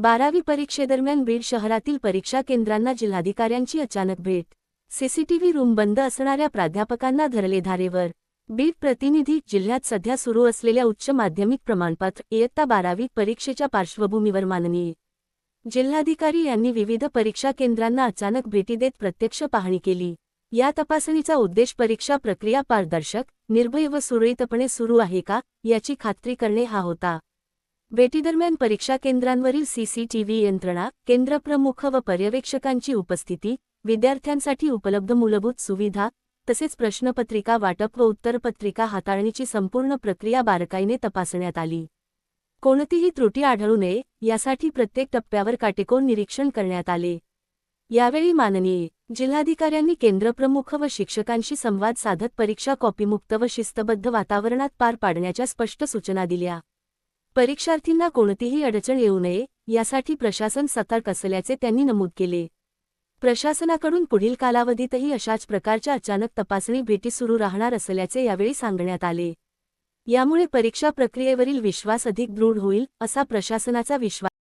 बारावी परीक्षेदरम्यान बीड शहरातील परीक्षा केंद्रांना जिल्हाधिकाऱ्यांची अचानक भेट. सीसीटीव्ही रूम बंद असणाऱ्या प्राध्यापकांना धरले धारेवर. बीड प्रतिनिधी जिल्ह्यात सध्या सुरू असलेल्या उच्च माध्यमिक प्रमाणपत्र इयत्ता बारावी परीक्षेच्या पार्श्वभूमीवर माननीय. जिल्हाधिकारी यांनी विविध परीक्षा केंद्रांना अचानक भेटी देत प्रत्यक्ष पाहणी केली. या तपासणीचा उद्देश परीक्षा प्रक्रिया पारदर्शक निर्भय व सुरळीतपणे सुरू आहे का याची खात्री करणे हा होता. भेटीदरम्यान परीक्षा केंद्रांवरील सीसीटीव्ही यंत्रणा केंद्रप्रमुख व पर्यवेक्षकांची उपस्थिती विद्यार्थ्यांसाठी उपलब्ध मूलभूत सुविधा तसेच प्रश्नपत्रिका वाटप व उत्तरपत्रिका हाताळणीची संपूर्ण प्रक्रिया बारकाईने तपासण्यात आली. कोणतीही त्रुटी आढळू नये यासाठी प्रत्येक टप्प्यावर काटेकोर निरीक्षण करण्यात आले. यावेळी माननीय जिल्हाधिकाऱ्यांनी केंद्रप्रमुख व शिक्षकांशी संवाद साधत परीक्षा कॉपीमुक्त व शिस्तबद्ध वातावरणात पार पाडण्याच्या स्पष्ट सूचना दिल्या. परीक्षार्थींना कोणतीही अडचण येऊ नये यासाठी प्रशासन सतर्क असल्याचे त्यांनी नमूद केले. प्रशासनाकडून पुढील कालावधीतही अशाच प्रकारच्या अचानक तपासणी भेटी सुरू राहणार असल्याचे यावेळी सांगण्यात आले. यामुळे परीक्षा प्रक्रियेवरील विश्वास अधिक दृढ होईल असा प्रशासनाचा विश्वास